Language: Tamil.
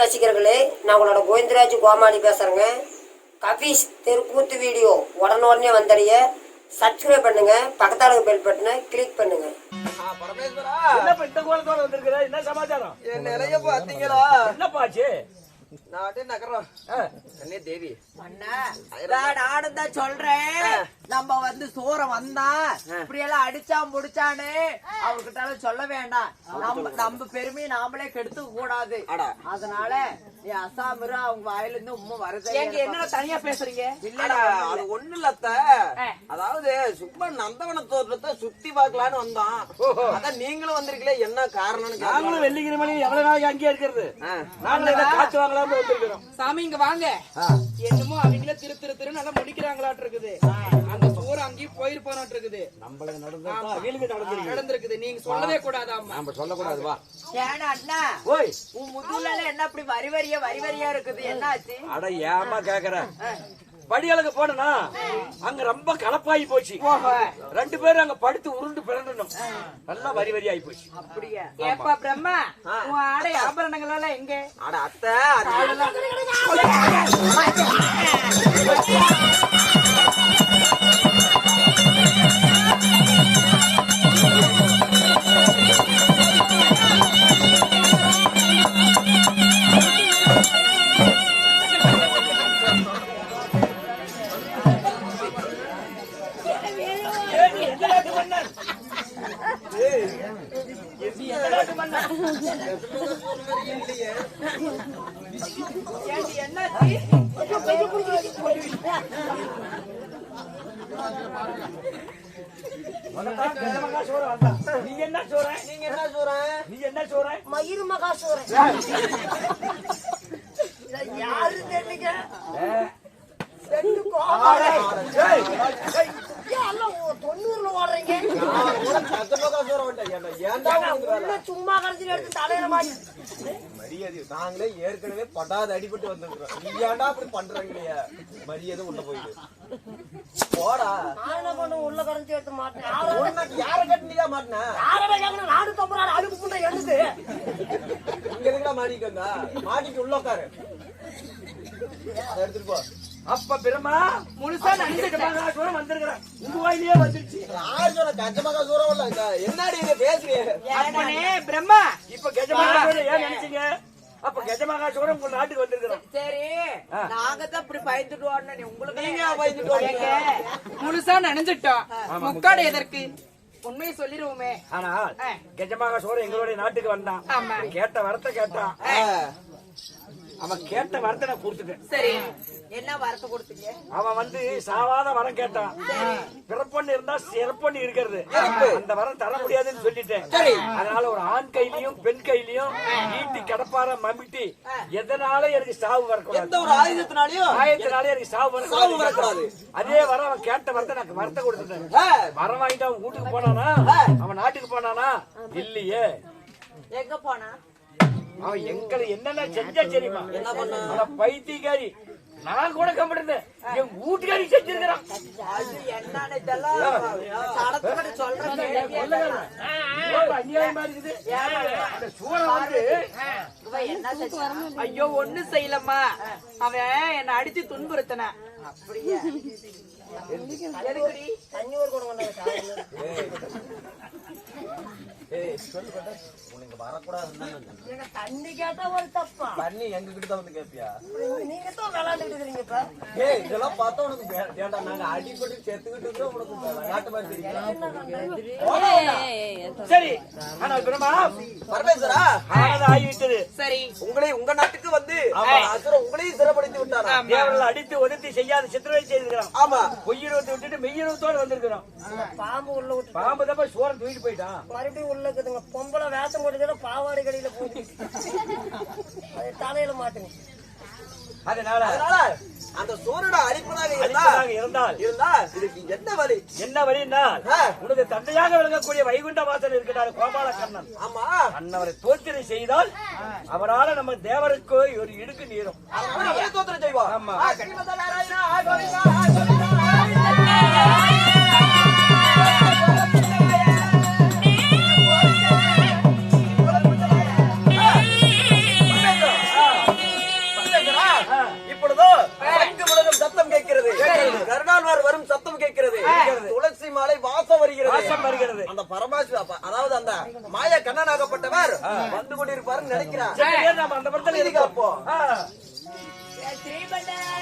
ரசிகர்களே. நான் உங்களோட கோவிந்தராஜ் கோமாளி பேசுறேங்க. கபீஸ் தெருக்கூத்து வீடியோ உடனுடனே வந்தடைய. சப்ஸ்கிரைப் பண்ணுங்க. பக்கத்தால பெல் பட்டனை கிளிக் பண்ணுங்க. என்ன சமாச்சாரம்? என் நிலைய பாத்தீங்களா? என்னப்பாச்சு நாட்டே நகரம் ஆ, அண்ணே தேவி. அண்ணா, நான் நானும் தான் சொல்றேன். நம்ம வந்து சூர வந்தா இப்படி எல்லாம் அடிச்சான் புடிச்சானு அவர்கிட்ட எல்லாம் சொல்ல வேண்டாம். நம்ம நம்ம பெருமையை நாமளே கெடுத்துக்க கூடாது. அதனால நீ அசாமிரு அவங்க வாயில இருந்து உண்மை வருது ஏங்க என்ன தனியா பேசுறீங்க? அடா, அது ஒண்ணு இல்லத்த அதாவது சும்மா நந்தவன தோற்றத்தை சுத்தி பார்க்கலான்னு வந்தோம். அதான் நீங்களும் வந்திருக்கீங்களே என்ன காரணம்னு நாங்களும். வெள்ளிக்கிழமை மணி எவ்வளவு நாளைக்கு அங்கேயே இருக்கிறது? இதை காத்து வாங்கலாம்னு வந்திருக்கிறோம். சாமி இங்க வாங்க. என்னமோ அவங்களே திரு திரு திரு நல்லா முடிக்கிறாங்களாட்டு இருக்குது. அந்த சோறு அங்கேயும் போயிருப்பானாட்டு இருக்குது நம்மளுக்கு நடந்தா வீலுக்கு நடந்திருக்கு நடந்திருக்குது நீங்க சொல்லவே கூடாதாம்மா நம்ம வா அண்ணா ஓய் உன் முதுகுல என்ன அப்படி வரி வரியா வரி வரியா இருக்குது என்னாச்சு அட ஏமா கேக்குற படியலுக்கு போனா அங்க ரொம்ப கலப்பாயி போச்சு ரெண்டு பேரும் அங்க படுத்து உருண்டு பிறண்டணும் நல்லா வரி வரி ஆயி போச்சு அப்படியா ஏப்பா பிரம்மா உன் ஆடை ஆபரணங்கள் எல்லாம் எங்க அட அத்தை சோற மயிறு மகாசூரன் யாரு தெரியுங்க ரெண்டு கோமாளி. ஏன் எல்லாம் ஓ- தொண்ணூறுல ஓடுறீங்க சத்தமாக சொல்ற வேண்டாம் ஏன்டா ஏன்டா ஏங்க, உங்களுக்கு வேலை? உள்ள சும்மா கரைச்சி எடுத்து தலையில மாட்டி மரியாதை நாங்களே ஏற்கனவே பட்டாது அடிபட்டு வந்திருக்கிறோம் நீ ஏன்டா அப்படி இல்லையா மரியாதை உள்ள போயிடு போடா என்ன பண்ண உள்ள கரைச்சி எடுத்து மாட்டேன் யார கட்டினியா மாட்டின யாரோட கேட்கணும் நாடு புண்டை இங்க இருக்கா உள்ள உட்காரு எடுத்துட்டு போ. அப்ப பிரமா முழுசா நடிச்சிட்டு வந்திருக்கிறேன். உங்க வாயிலேயே வந்துருச்சு. இல்ல என்னடி இதை பேசுறீங்க? பிரம்மா. இப்ப கஜமகாசூரம் ஏன் நினைச்சீங்க? அப்ப கஜமகாசூரம் உங்க நாட்டுக்கு வந்திருக்கிறோம். சரி நாங்க தான் இப்படி பயந்துட்டு ஓடணும் நீ உங்களுக்கு நீங்க பயந்துட்டு வரீங்க? முழுசா நனைஞ்சிட்டோம். முக்காடு. எதற்கு? உண்மையை சொல்லிருவோமே. ஆனா கஜமகாசூரம் எங்களுடைய நாட்டுக்கு வந்தான். கேட்ட வரத்தை கேட்டான். அவன் கேட்ட வரத்தை நான் கொடுத்துட்டேன். சரி. என்ன வரத்தை கொடுத்தீங்க? அவன் வந்து சாவாத வரம் கேட்டான். பிறப்பொண்ணு இருந்தா சிறப்பொண்ணு இருக்கிறது. அந்த வரம் தர முடியாதுன்னு சொல்லிட்டேன். அதனால ஒரு ஆண் கையிலயும் பெண் கையிலயும் ஈட்டி கடப்பார மம்மிட்டி எதனால எனக்கு சாவு எந்த வரக்கூடாது ஒரு ஆயுதத்தினாலையும் ஆயத்தினாலே எனக்கு சாவு வரக்கூடாது. அதே வரம் அவன் கேட்ட வரத்தை எனக்கு வரத்தை கொடுத்துட்டேன். வரம் வாங்கிட்டு அவன் வீட்டுக்கு போனானா? அவன் நாட்டுக்கு போனானா? இல்லையே. எங்க போனா அவன் எங்களை என்னென்ன செஞ்சா தெரியுமா என்ன பண்ண பைத்தியக்காரி நான் கூட கம்பிட்டு என் வீட்டுக்காரி செஞ்சிருக்கிறான்? ஐயோ ஒண்ணு செய்யலம்மா அவன் என்ன அடிச்சு துன்புறுத்தன அப்படியா? தண்ணி ஒரு கூட உனக்கு வரக்கூடாதுன்னு. நீங்க தண்ணி கேட்டா ஒரு தப்பா? தண்ணி எங்க கிட்ட தான் வந்து கேப்பியா? நீங்க தான் விளையாண்டுட்டு இப்ப. ஏய் இதெல்லாம் பார்த்தா உனக்கு வேண்டாம். நாங்க அடிப்பட்டு செத்துக்கிட்டு இருக்கோம் உனக்கு நாட்டு மாதிரி தெரியும் சரி. ஆனால் பிரமா பரமேஸ்வரா? ஆனது ஆகிவிட்டது சரி. உங்களை உங்க நாட்டுக்கு வந்து உங்களையும் சிறப்படுத்தி விட்டாரா? தேவர்கள் அடித்து ஒதுத்தி செய்யாத சித்திரவை செய்திருக்கிறான். ஆமா. பொய்யிரவத்தை விட்டுட்டு மெய்யிரவத்தோடு வந்திருக்கிறோம் பாம்பு உள்ள விட்டு பாம்பு தான் போய் சோரம் தூக்கிட்டு போயிட்டான். மறுபடியும் உள்ள இருக்குதுங்க. பொம்பளை வேஷம் போட்டுக்கிற பாவாடை கடையில அது தலையில மாட்டுங்க அதனால அதனால அந்த சூரனை அழிப்பதாக இருந்தால் இருந்தா இதுக்கு என்ன வழி? என்ன வழின்னா. உனது தந்தையாக விளங்கக்கூடிய வைகுண்ட வாசல் இருக்கிறார் கோபால கண்ணன் ஆமா. அன்னவரை தோத்திரை செய்தால் அவரால நம்ம தேவருக்கு ஒரு இடுக்கு நீரும். தோத்திரம் செய்வோம் ஆமா. கேட்கிறது துளசி மாலை வாசம் வருகிறது. வாசம் வருகிறது. அந்த பரமாசி அதாவது அந்த மாய கண்ணனாகப்பட்டவர் வந்து கொண்டிருப்பாருன்னு நினைக்கிறார். நம்ம அந்த படத்துல அப்போ. கோவில்